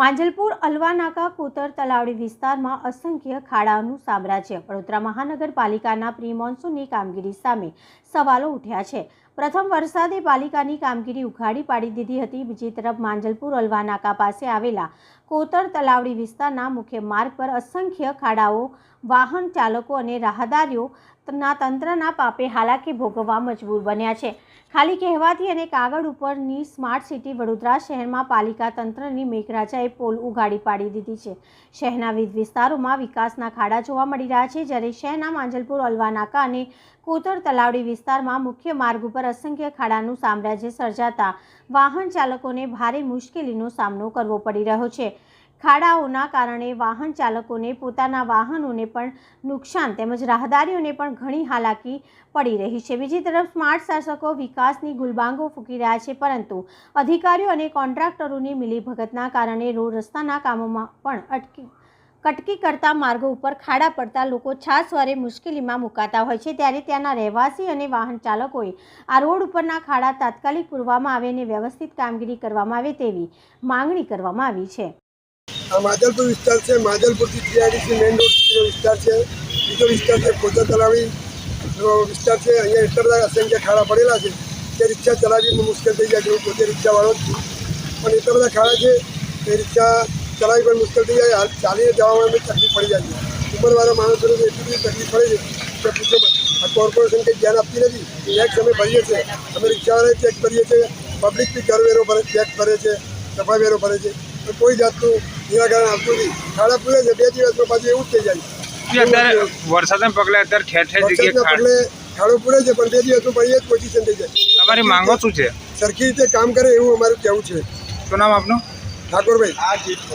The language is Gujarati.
માંજલપુર અલવાનાકા કોતર તલાવડી વિસ્તારમાં અસંખ્ય ખાડાઓનું સામ્રાજ્ય. વડોદરા મહાનગરપાલિકાના પ્રી મોન્સૂનની કામગીરી સામે સવાલો ઉઠ્યા છે. પ્રથમ વરસાદે પાલિકાની કામગીરી ઉઘાડી પાડી દીધી હતી. બીજી તરફ માંજલપુર અલવાનાકા પાસે આવેલા કોતર તલાવડી વિસ્તારના મુખ્ય માર્ગ પર અસંખ્ય ખાડાઓ, વાહન ચાલકો અને રાહદારીઓના તંત્રના પાપે હાલાકી ભોગવવા મજબૂર બન્યા છે. ખાલી કહેવાથી અને કાગળ ઉપરની સ્માર્ટ સિટી વડોદરા શહેરમાં પાલિકા તંત્રની મેઘરાજાએ પોલ ઉગાડી પાડી દીધી છે. શહેરના વિવિધ વિસ્તારોમાં વિકાસના ખાડા જોવા મળી રહ્યા છે. જ્યારે શહેરના માંજલપુર અલવાનાકા અને કોતર તલાવડી વિસ્તારમાં મુખ્ય માર્ગ ઉપર અસંખ્ય ખાડાનું સામ્રાજ્ય સર્જાતા વાહન ચાલકોને ભારે મુશ્કેલીનો સામનો કરવો પડી રહ્યો છે. ખાડાઓના કારણે વાહન ચાલકોને પોતાના વાહનોને પણ નુકસાન તેમજ રાહદારીઓને પણ ઘણી હાલાકી પડી રહી છે. બીજી તરફ સ્માર્ટ શાસકો વિકાસની ગુલબાંગો ફૂંકી રહ્યા છે, પરંતુ અધિકારીઓ અને કોન્ટ્રાક્ટરોની મિલીભગતના કારણે રોડ રસ્તાના કામોમાં પણ અટકી કટકી કરતા માર્ગો ઉપર ખાડા પડતા લોકો છાસવારે મુશ્કેલીમાં મુકાતા હોય છે. ત્યારે ત્યાંના રહેવાસી અને વાહન ચાલકોએ આ રોડ ઉપરના ખાડા તાત્કાલિક પૂરવામાં આવે અને વ્યવસ્થિત કામગીરી કરવામાં આવે તેવી માંગણી કરવામાં આવી છે. આ માધલપુર વિસ્તાર છે. માધલપુરથી જીઆઈડીસી મેઇન રોડ વિસ્તાર છે. બીજો વિસ્તાર છે કોચર તલાવી વિસ્તાર છે. અહીંયા એટલા અસંખ્ય ખાડા પડેલા છે તે રિક્ષા ચલાવવી મુશ્કેલ થઈ જાય પોતે રિક્ષાવાળો જ. છું પણ એટલા બધા ખાડા છે તે રિક્ષા ચલાવવી પણ મુશ્કેલ થઈ જાય. ચાલીને જવામાં બી તકલીફ પડી જાય છે. ઉંમરવાળા માણસોને એટલી બધી તકલીફ પડે છે. કે પૂછો આ કોર્પોરેશન કંઈ ધ્યાન આપતી નથી. ટેક્સ અમે ભરીએ છીએ. અમે રિક્ષાવાળાએ ચેક કરીએ છીએ. પબ્લિક બી કરવેરો ભરે ટેક્સ ભરે છે. સફાઈ વેરો ભરે છે. પણ કોઈ જાતનું નિરાકરણ આપતું નથી. ખાડા પૂરે છે. બે દિવસમાં પાછું એવું જ થઈ જાય. વરસાદને પગલે અત્યારે ઠેર ઠેર જગ્યાએ પગલે ખાડો પૂરે છે પણ બે દિવસમાં એ જ પોઝિશન થઈ જાય. તમારી માંગો શું છે? સરખી રીતે કામ કરે એવું અમારું કહેવું છે. શું નામ આપનું? ઠાકોરભાઈ.